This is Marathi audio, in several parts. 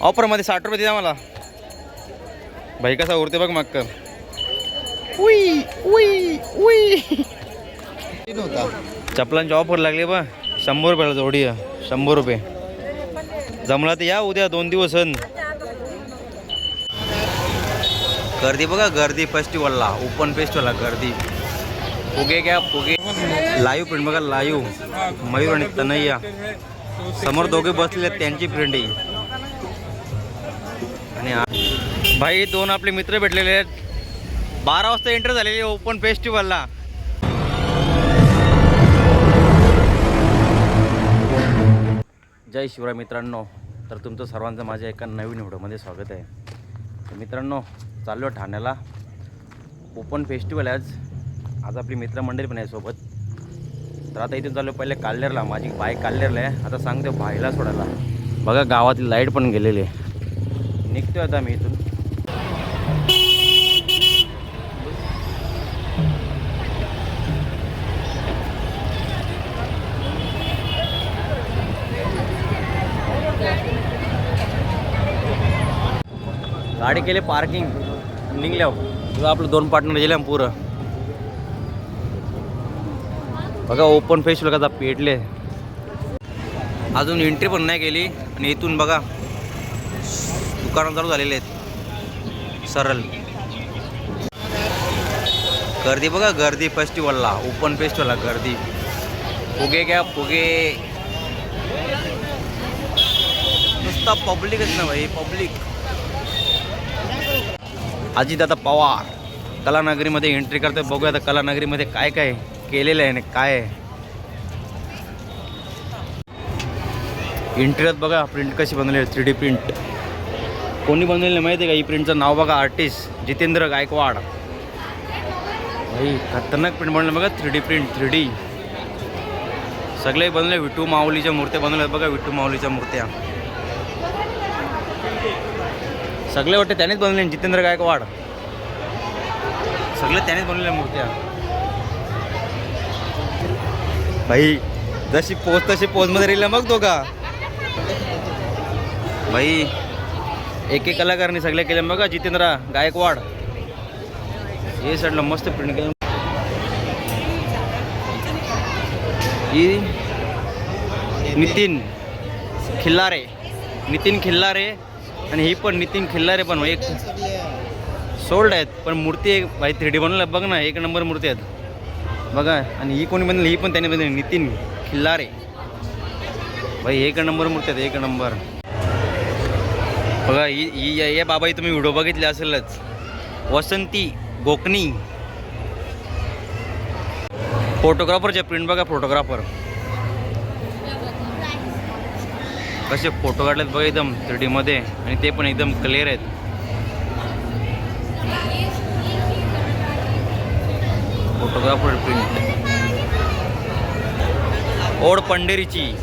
ऑफरमध्ये साठ रुपये द्या मला. भाई कसा उरते बघ मग उई उई उई. चपलांची ऑफर लागली बा शंभर रुपयाला जोडी आहे. शंभर रुपये. जमला तर या उद्या दोन दिवस गर्दी बघा गर्दी फेस्टिवलला ओपन फेस्टिवलला गर्दी. फुगे घ्या फुगे. लाईव्ह प्रिंट बघा लाईव्ह मयूर आणि तनय्या. समोर दोघे बसलेले त्यांची प्रिंट ही आणि भाई दोन आपले मित्र भेटलेले आहेत. बारा वाजता एंटर झालेले ओपन फेस्टिवलला जय शिवराय मित्रांनो. तर तुमचं सर्वांचं माझ्या एका नवीन व्हिडिओमध्ये स्वागत आहे. मित्रांनो चाललो ठाण्याला. ओपन फेस्टिवल आहे आज. आज आपली मित्रमंडळी पण आहे सोबत. तर आता इथून चाललो पहिले काल्लेरला माझी बाईक काल्लेरला आहे. आता सांगतो भाईला सोडायला. बघा गावातील लाइट पण गेलेली आहे. निघतोय आता मी इथून. गाडी केली पार्किंग. निघल्या आपलं दोन पार्टनर गेले पुरं. बघा ओपन फेस्टिवल कसा पेटले. अजून एंट्री पण नाही केली. आणि इथून बघा. दुकानं चालू झालेले आहेत. सरळ. गर्दी बघा गर्दी फेस्टिवलला ओपन फेस्टिवलला गर्दी. फुगे घ्या फुगे. नुसता पब्लिकच ना भाई पब्लिक अजितदादा पवार कलानगरीमध्ये एंट्री करतोय. बघूया आता कलानगरीमध्ये काय काय केलेलं आहे आणि काय आहे. आहेत बघा प्रिंट कशी बनवली आहे? थ्री डी प्रिंट कोणी बनवलेलं माहिती आहे का? ही प्रिंटचं नाव बघा आर्टिस्ट जितेंद्र गायकवाड. भाई खतरनाक प्रिंट बनवलं बघा three D print three D सगळे बनले विठू माऊलीच्या मूर्त्या बनवल्या बघा विठू माऊलीच्या मूर्त्या. सगळे वाटते त्यानेच बनवले जितेंद्र गायकवाड. सगळे त्यानेच बनवलेल्या मूर्त्या. भाई जशी पोच तशी पोजमध्ये राहिल्या मग दोघा. का भाई एक एक कलाकारांनी सगळे केले. बघा जितेंद्र गायकवाड. हे साईडला मस्त प्रिंट केलं. ही नितीन खिल्लारे. नितीन खिल्लारे आणि ही पण नितीन खिल्लारे पण एक सोल्ड आहेत. पण मूर्ती एक भाई थ्री डी बनवलं. बघ ना एक नंबर मूर्ती आहेत. बघा आणि ही कोणी बनली? ही पण त्याने बनली नितीन खिल्लारे. भाई एक नंबर मूर्ती आहेत एक नंबर. बघा ही ही या- बाबाई तुम्ही व्हिडिओ बघितले असेलच. वसंती गोकणी. फोटोग्राफरचे प्रिंट बघा फोटोग्राफर. कसे फोटो काढलेत बघा एकदम थ्री डीमध्ये आणि ते पण एकदम क्लिअर आहेत. फोटोग्राफर प्रिंट ओढ पंढेरीची.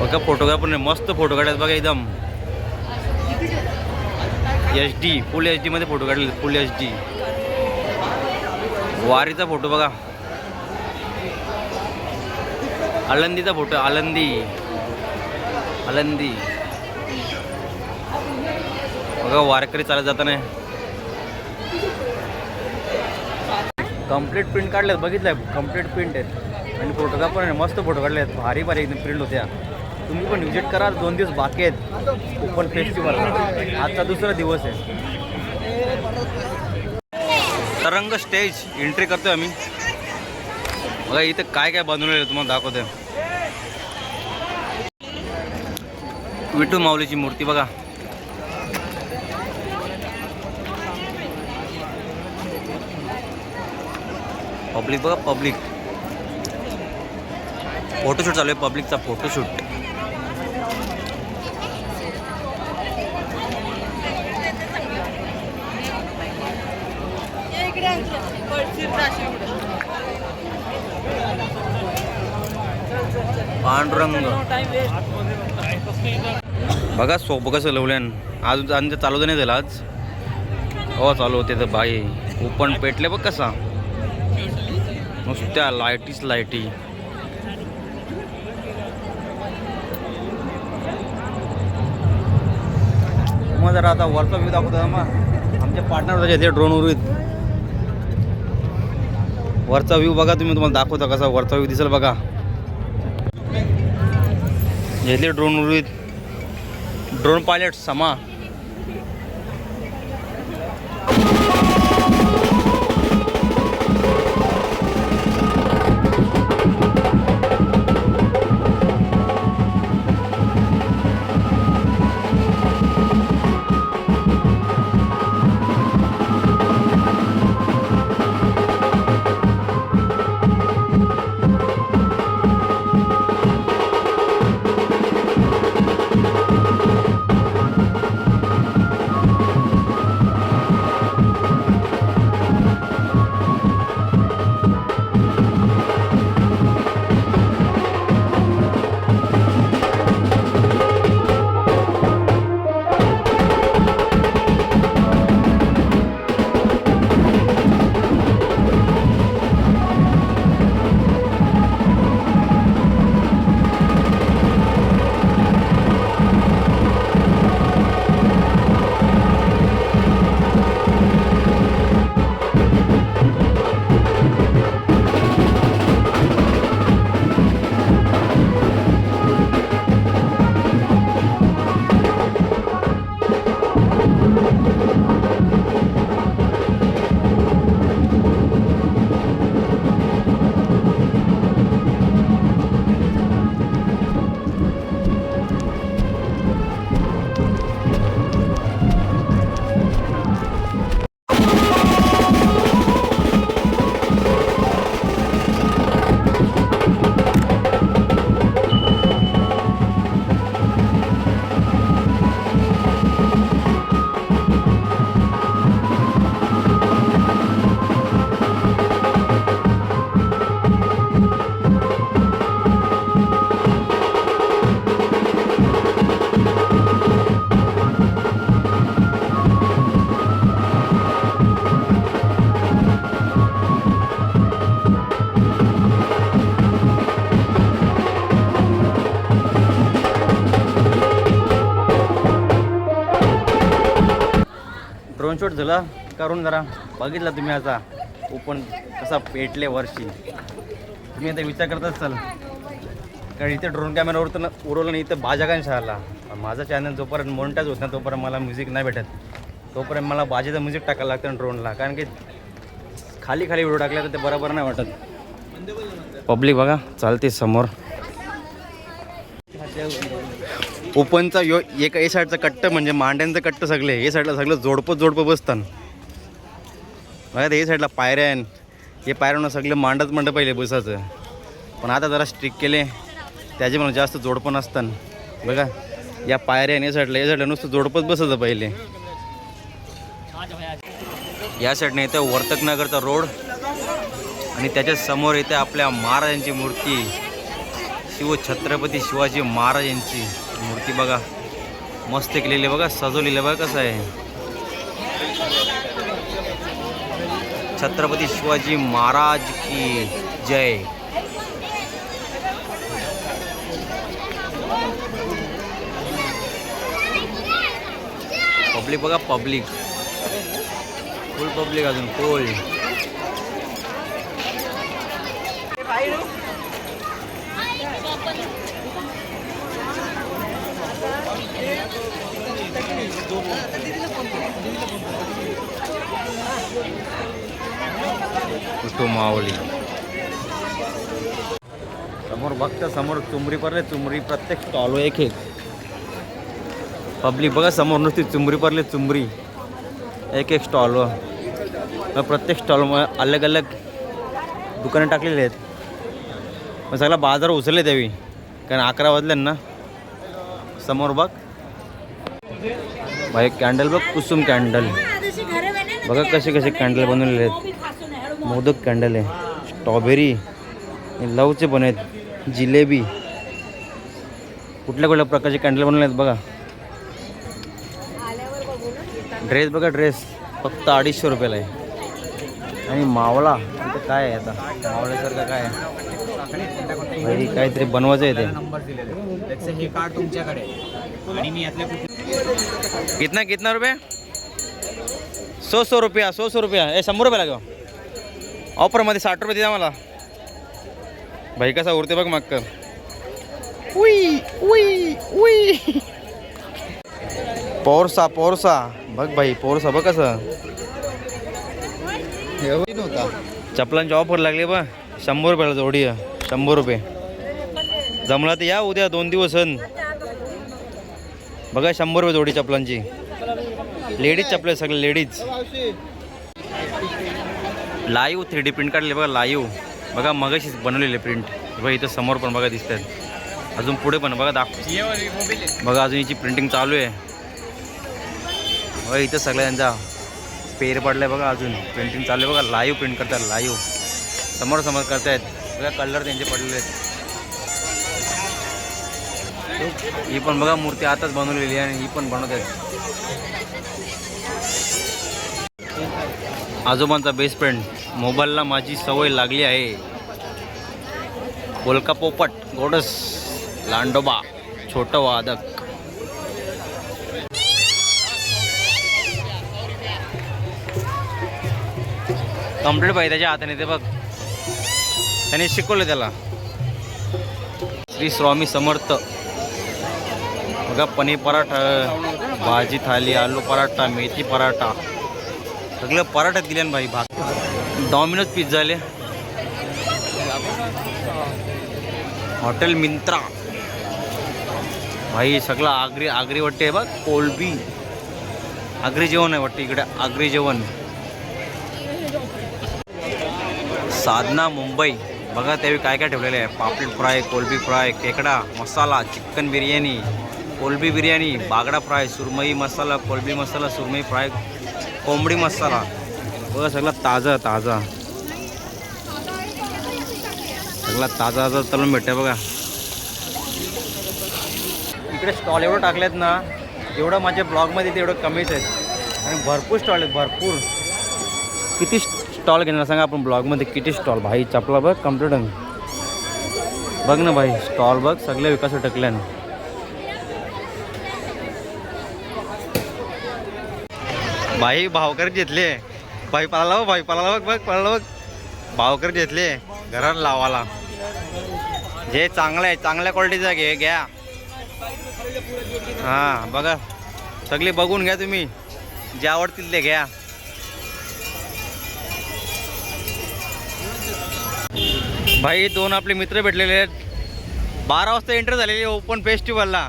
बघा फोटोग्राफरने मस्त फोटो काढलेत बघा एकदम. एच डी फुल एच डीमध्ये फोटो काढले फुल एच डी वारीचा फोटो बघा. आलंदीचा फोटो आलंदी. आलंदी. बघा वारकरी चालत जाताना. कंप्लीट प्रिंट काढलेत बघितलंय? कंप्लीट प्रिंट आहेत. आणि फोटोग्राफर आहे मस्त फोटो काढले आहेत भारी भारी एकदम प्रिंट होत्या. तुम्ही पण विजिट करा दोन दिवस बाकी आहेत ओपन फेस्टिवल आजचा दुसरा दिवस आहे. तरंग स्टेज एंट्री करतोय आम्ही. बघा इथं काय काय बनवलेलं तुम्हाला दाखवतोय. विठू माऊलीची मूर्ती बघा. पब्लिक बघा पब्लिक फोटोशूट चालू आहे पब्लिकचा फोटोशूट पांडुरंग. बघा सोपं कसं लवल्यान आज आणि चालू तर नाही झालं आज. हो चालू होते तर बाई. ओपन पेटले बघ कसा. नुसत्या लाईटीच लाईटी मग जरा आता वरचा व्ह्यू दाखवतो मग. आमच्या पार्टनर होते ते ड्रोन उरवीत वरचा व्ह्यू बघा तुम्ही तुम्हाला दाखवता कसा वरचा व्ह्यू दिसेल बघा. घेतले ड्रोन उडवीत ड्रोन पायलट समा. ड्रोन शॉट झाला. करून जरा बघितला तुम्ही आता. ओपन कसा पेटले वरशी. तुम्ही आता विचार करत असाल कारण इथे ड्रोन कॅमेरावर तर उरवलं उडवलं नाही इथं बाजा काय शाळाला. माझा चॅनल जोपर्यंत मोनिटाईज होत नाही तोपर्यंत मला म्युझिक नाही भेटत. तोपर्यंत मला बाजेचं म्युझिक टाकायला लागतं ड्रोनला कारण की खाली खाली व्हिडिओ टाकला तर ते बरोबर नाही वाटत. पब्लिक बघा चालते समोर. ओपनचा यो एक ए साईडचा कट्ट म्हणजे मांड्यांचं कट्ट सगळे. ए साईडला सगळं जोडपत जोडपं बसतात. बघा ते ए साईडला पायऱ्या आहे हे पायऱ्यानं सगळं मांडत मांड पहिले बसायचं. पण आता जरा स्ट्रिक केले. त्याचे म्हणून जास्त जोडपं नसतात. बघा या पायऱ्या या साईडला या साईडला नुसतं जोडपत बसायचं पहिले. या साईडने येतं वर्तकनगरचा रोड आणि त्याच्यासमोर येते आपल्या महाराजांची मूर्ती. शिव छत्रपती शिवाजी महाराज यांची. मूर्ती बघा. मस्त केलेली बघा सजवलेली बघा कसं आहे. छत्रपती शिवाजी महाराज की जय. पब्लिक बघा पब्लिक. फुल पब्लिक अजून फुल कुठं माऊली. समोर बघता समोर चुमरी पडले चुमरी प्रत्येक स्टॉल एक एक. पब्लिक बघा समोर नुसती चुमरी पडले चुमरी एक एक स्टॉलवर प्रत्येक स्टॉलमुळे अलग अलग दुकानं टाकलेली आहेत. मग सगळा बाजार उचलले त्यावेळी. कारण अकरा वाजले ना. समोर बघ. भाई कॅन्डल बघ कुसुम कॅन्डल बघा कसे कसे कॅन्डल बनवलेले आहेत. मोदक कॅन्डल आहे. स्ट्रॉबेरी लवचे पण आहेत. जिलेबी. कुठल्या कुठल्या प्रकारचे कॅन्डल बनवले आहेत बघा. ड्रेस बघा ड्रेस फक्त अडीचशे रुपयाला आहे. आणि मावळा इथं काय आहे आता? मावळ्यासारखं काय आहे? काहीतरी बनवायचं आहे ते कार्ड तुमच्याकडे कितना कितना रुपये? सो सो रुपया सो सो रुपया. शंभर रुपये लागेल ऑफरमध्ये साठ रुपये द्या मला. भाई कसा उरते बघ मग. उई उई उई. पोरसा पोरसा. बघ भाई पोरसा बघ कसं. नव्हता चपलांची ऑफर लागली बा शंभर रुपयाला जोडी. शंभर रुपये. जमला तर या उद्या दोन दिवस. सण बघा शंभर रुपये जोडी चपलांची. लेडीज चपल सगळे ladies live three D print काढले बघा लाईव्ह. बघा मगाशीच बनवलेले प्रिंट. बघा इथं समोर पण बघा दिसत आहेत अजून पुढे पण बघा दाख बघा अजून हिची प्रिंटिंग चालू आहे. बघा इथं सगळ्या त्यांचा पेर पडलाय बघा अजून. प्रिंटिंग चालू आहे बघा लाईव्ह प्रिंट करतात लाईव्ह. समोर समोर करतायत. बघा कलर त्यांचे पडलेले आहेत. ही पण बघा मूर्ती आताच बनवलेली आहे आणि ही पण बनवत आहेत आजोबांचा बेस्ट फ्रेंड मोबाईलला माझी सवय लागली आहे. कोलका पोपट गोडस लांडोबा छोटं वादक. कंप्लीट पाहिजे त्याच्या हाताने ते बघ. त्याने शिकवलं त्याला. श्री स्वामी समर्थ. बघा पनीर पराठा भाजी थाली आलू पराठा मेथी पराठा. सगळं पराठ्यात दिल्यान भाई भात. डॉमिनोज पिझ्झा आले हॉटेल मिंत्रा. भाई सगळं आगरी आगरी वाटते बघ कोलबी. आगरी जेवण आहे वाटते इकडे आगरी जेवण. साधना मुंबई. बघा त्यावेळी काय काय ठेवलेलं आहे. पापलेट फ्राय कोलबी फ्राय खेकडा मसाला चिकन बिर्याणी कोलबी बिर्याणी बागडा फ्राय सुरमई मसाला कोलबी मसाला सुरमई फ्राय. कोंबडी मसाला. बघा सगळा ताजा ताजा. सगळा ताजा ताजा तळून भेटते बघा. इकडे स्टॉल एवढं टाकलेत ना जेवढं माझ्या ब्लॉगमध्ये तेवढं कमीच आहेत. आणि भरपूर स्टॉल आहेत भरपूर. किती स्टॉल घेणार सांगा आपण ब्लॉगमध्ये किती स्टॉल भाई चपला बघ कंप्लीट बघ ना भाई स्टॉल बघ सगळे विकास टकल्यान भाई भावकर घेतले. भाई पळाला बघ भाई पळाला बघ बघ पळाला बघ. भावकर घेतले घरात लावाला. जे चांगलं आहे चांगल्या क्वालिटीचा घे घ्या. हां बघा. सगळे बघून घ्या तुम्ही. जे आवडतील ते घ्या. भाई दोन आपले मित्र भेटलेले आहेत. बारा वाजता एंटर झालेले ओपन फेस्टिवलला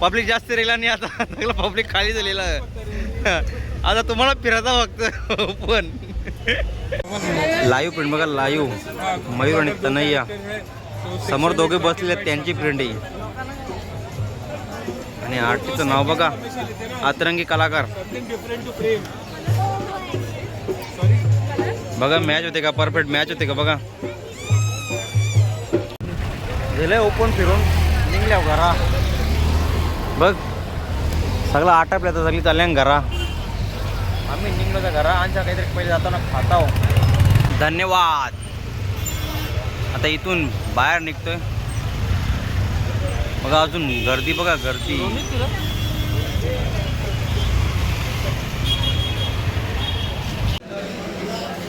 पब्लिक जास्त राहिला नाही आता. सगळं पब्लिक खाली झालेलं आहे. आता तुम्हाला फिरायचा फक्त ओपन लाईव्ह प्रिंट बघा लाईव्ह. मयूर आणि तनय्या. समोर दोघे बसलेले त्यांची प्रिंट ही आणि आरतीचं नाव बघा. अतरंगी कलाकार. बघा मॅच होते का? परफेक्ट मॅच होते का? बघा. झालंय ओपन फिरून. निघल्या घरा. बघ. सगळं आटापल्या तर सगळी चालल्या ना घरा. आम्ही निघलो त्या घरा. आमच्या काहीतरी पहिले जाताना खाताव. धन्यवाद. आता इथून बाहेर निघतोय. बघा अजून गर्दी बघा गर्दी.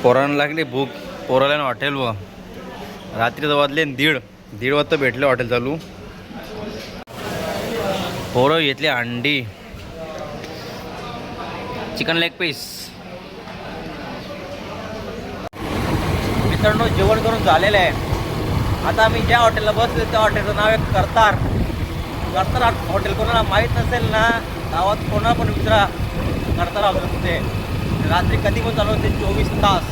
पोरांना लागली भूक. पोराला ना हॉटेल रात्री रात्रीचं वाजले दीड. दीड वाजता भेटले हॉटेल चालू. पोरं घेतली अंडी. चिकन लेग पीस मित्रांनो जेवण करून झालेलं आहे. आता आम्ही ज्या हॉटेलला बसले त्या हॉटेलचं नाव आहे करतार. करतार हॉटेल कोणाला माहीत नसेल ना गावात कोणा पण विचारा करतार हॉटेल होते रात्री कधी पण चालू होते? चोवीस तास.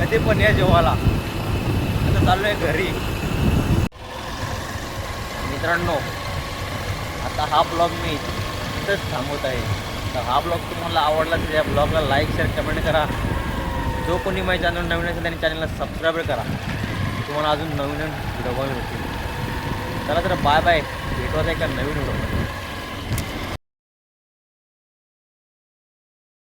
कधी पण या जेवायला. आता चाललो आहे घरी. मित्रांनो आता हा ब्लॉग मी इथंच थांबवत आहे. तर हा ब्लॉग तुम्हाला आवडला तर या ब्लॉगला लाईक शेअर कमेंट करा. जो कोणी माझ्या चॅनल नवीन असेल त्यांनी चॅनलला सबस्क्राईब करा. तुम्हाला अजून नवीन नवीन व्हिडिओ बघायला होतील चला तर बाय बाय भेटवत आहे का नवीन व्हिडिओमध्ये